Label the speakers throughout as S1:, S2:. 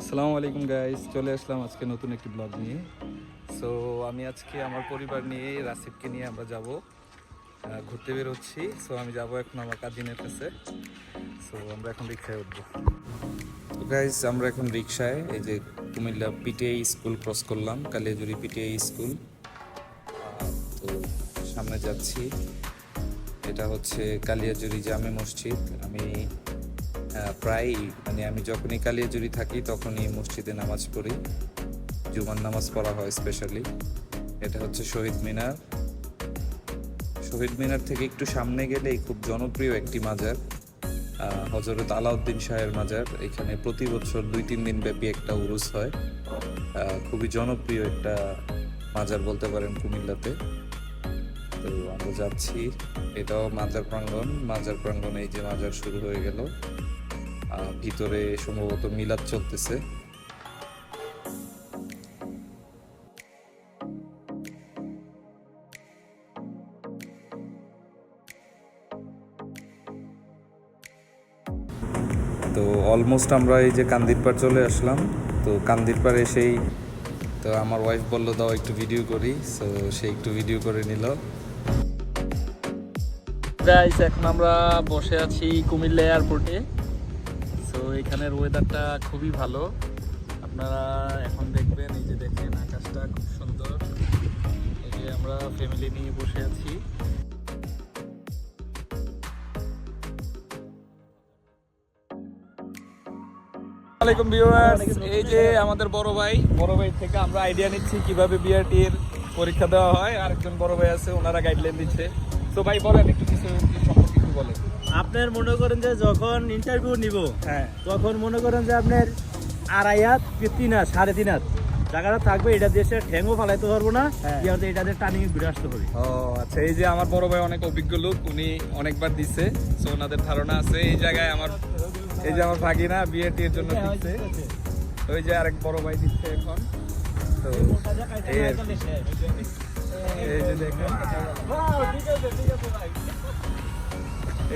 S1: আসসালামু আলাইকুম গাইস চলে আসলাম আজকে নতুন একটি ব্লগ নিয়ে। সো আমি আজকে আমার পরিবার নিয়ে রাসিবকে নিয়ে আমরা যাব ঘুরতে বের হচ্ছি সো আমি যাব এখন আমার কাজিনের কাছে। সো আমরা এখন রিক্সায় উঠবো। গাইস আমরা এখন রিক্সায়, এই যে কুমিল্লা পিটিআই স্কুল ক্রস করলাম কালিয়াজুরি পিটিআই স্কুল। তো সামনে যাচ্ছি। এটা হচ্ছে কালিয়াজুরি জামে মসজিদ। আমি প্রায়ই মানে আমি যখনই কালিয়াজুরি থাকি, তখনই মসজিদে নামাজ পড়ি। জুমার নামাজ পড়া হয় স্পেশালি এটা হচ্ছে শহীদ মিনার। শহীদ মিনার থেকে একটু সামনে গেলেই খুব জনপ্রিয় একটি মাজার হজরত আলাউদ্দিন শাহের মাজার। এখানে প্রতি বছর দুই তিন দিন ব্যাপী একটা উরুস হয়। খুবই জনপ্রিয় একটা মাজার বলতে পারেন কুমিল্লাতে। তো আমরা যাচ্ছি। এটাও মাজার প্রাঙ্গণ। মাজার প্রাঙ্গণে এই যে মাজার শুরু হয়ে গেল। ভিতরে সম্ভবত মিলাদ চলতেছে। তো অলমোস্ট আমরা এই যে কান্দিরপাড় চলে আসলাম। তো কান্দিরপাড় এসেই তো আমার ওয়াইফ বলল, দাও একটু ভিডিও করি। সো সে একটু ভিডিও করে নিল।
S2: এখন আমরা বসে আছি কুমিল্লা এয়ারপোর্টে। সো এখানের ওয়েদারটা খুবই ভালো। আপনারা এখন দেখবেন এই যে দেখেন আকাশটা খুব সুন্দর। এই যে আমরা ফ্যামিলি নিয়ে বসে আছি। ভিউয়ার্স এই যে আমাদের বড় ভাই। বড় ভাই থেকে আমরা আইডিয়া নিচ্ছি কীভাবে বিআরটির পরীক্ষা দেওয়া হয়। আরেকজন বড় ভাই আছে ওনারা গাইডলাইন দিচ্ছে। তো ভাই বলেন একটু কিছু সম্পর্কে একটু বলেন।
S3: আপনার মনে করেন যে যখন ইন্টারভিউ নিব
S2: হ্যাঁ।
S3: তখন মনে করেন যে আপনার আড়াই হাত তিন হাত সাড়ে তিন হাত। জায়গাটা থাকবে এটা দেশে ঠ্যাংও ফালাইতে পারব না
S2: হ্যাঁ।
S3: ইয়াতে এটা দিয়ে টার্নিং ঘুরে আসতে হবে।
S2: ও আচ্ছা এই যে আমার বড় ভাই অনেক অভিজ্ঞ লোক উনি অনেকবার দিছে সো ওনাদের ধারণা আছে এই জায়গায় আমার এই যে আমার ভাগিনা বিএটি টিয়ের জন্য দিচ্ছে। ওই যে আরেক বড় ভাই দিচ্ছে এখন। তো এই আর কি। এই যে দেখেন।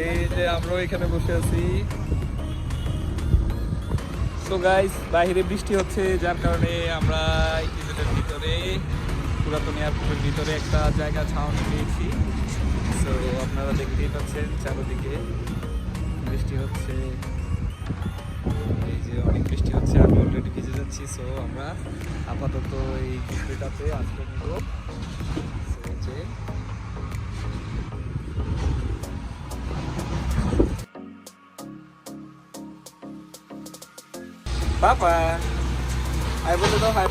S2: এই যে আমরা এখানে বসে আছি। সো গাইস বাইরে বৃষ্টি হচ্ছে, যার কারণে আমরা ইপিজেডের ভিতরে, পুরাতন এয়ারপোর্টের ভিতরে একটা জায়গা ছাউনি পেয়েছি। সো আপনারা দেখতেই পাচ্ছেন, চারোদিকে বৃষ্টি হচ্ছে। এই যে অনেক বৃষ্টি হচ্ছে, আমি অলরেডি ভিজে যাচ্ছি সো আমরা আপাতত এই ঘুরতেটাতে আশ্রয় নিব। যে পাপা হাই বলে দাও হাই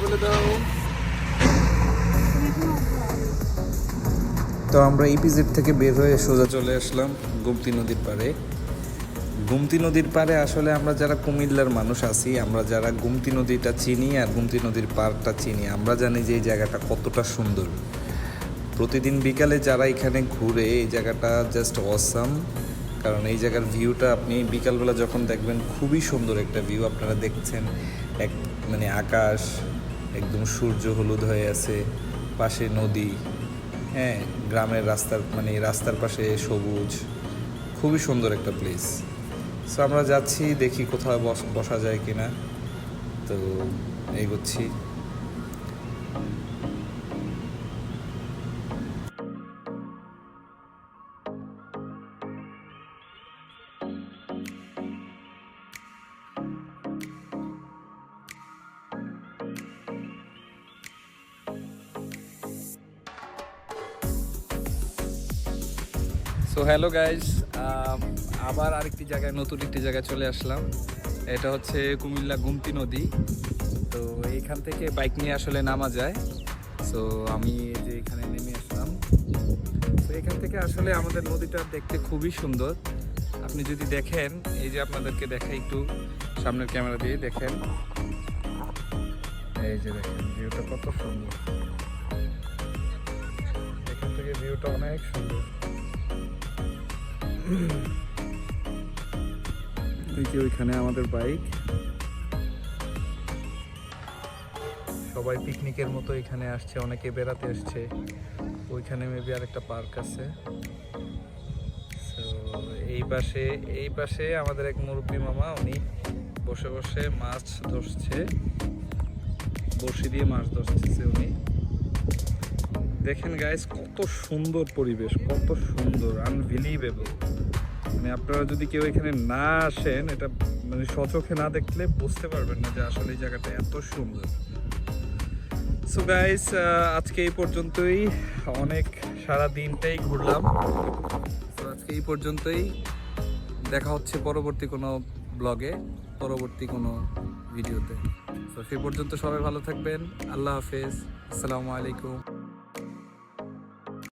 S1: তো আমরা ইপিজেড থেকে বের হয়ে সোজা চলে আসলাম গুমতি নদীর পাড়ে। গুমতি নদীর পাড়ে আসলে আমরা যারা কুমিল্লার মানুষ আছি, আমরা যারা গুমতি নদীটা চিনি আর গুমতি নদীর পাড়টা চিনি, আমরা জানি যে এই জায়গাটা কতটা সুন্দর। প্রতিদিন বিকালে যারা এখানে ঘুরে এই জায়গাটা জাস্ট অসাম কারণ এই জায়গার ভিউটা আপনি বিকালবেলা যখন দেখবেন, খুবই সুন্দর একটা ভিউ আপনারা দেখছেন। এক মানে আকাশ, একদম সূর্য হলুদ হয়ে আছে, পাশে নদী হ্যাঁ গ্রামের রাস্তার মানে রাস্তার পাশে সবুজ, খুবই সুন্দর একটা প্লেস সো আমরা যাচ্ছি, দেখি কোথাও বস- যায় কিনা। তো এগোচ্ছি।
S2: সো হ্যালো গাইজ আবার আরেকটি জায়গায়, নতুন একটি জায়গায় চলে আসলাম। এটা হচ্ছে কুমিল্লা গুমতি নদী। তো এইখান থেকে বাইক নিয়ে আসলে নামা যায়। সো আমি যে এখানে নেমে আসলাম। তো এখান থেকে আসলে আমাদের নদীটা দেখতে খুবই সুন্দর। আপনি যদি দেখেন, এই যে আপনাদেরকে দেখাই একটু সামনের ক্যামেরা দিয়ে, দেখেন। এই যে দেখেন, ভিউটা কত সুন্দর। এখান থেকে ভিউটা অনেক সুন্দর। ওই যে ওইখানে আমাদের বাইক। সবাই পিকনিকের মতো এখানে আসছে, অনেকে বেড়াতে আসছে। ওইখানে মেবি আর একটা পার্ক আছে এই পাশে এই পাশে আমাদের এক মুরব্বী মামা, উনি
S1: বসে বসে মাছ ধরছে। বড়শি দিয়ে মাছ ধরতেছে উনি। দেখেন গাইস কত সুন্দর পরিবেশ, কত সুন্দর আনবিলিভেবল মানে আপনারা যদি কেউ এখানে না আসেন, এটা মানে সচোখে না দেখলে বুঝতে পারবেন না যে আসলে এই জায়গাটা এত সুন্দর। সো গাইস আজকে এই পর্যন্তই, অনেক সারা দিনটাই ঘুরলাম। তো আজকে এই পর্যন্তই, দেখা হচ্ছে পরবর্তী কোনো ব্লগে পরবর্তী কোনো ভিডিওতে তো সেই পর্যন্ত সবাই ভালো থাকবেন, আল্লাহ হাফেজ, আসসালামু আলাইকুম।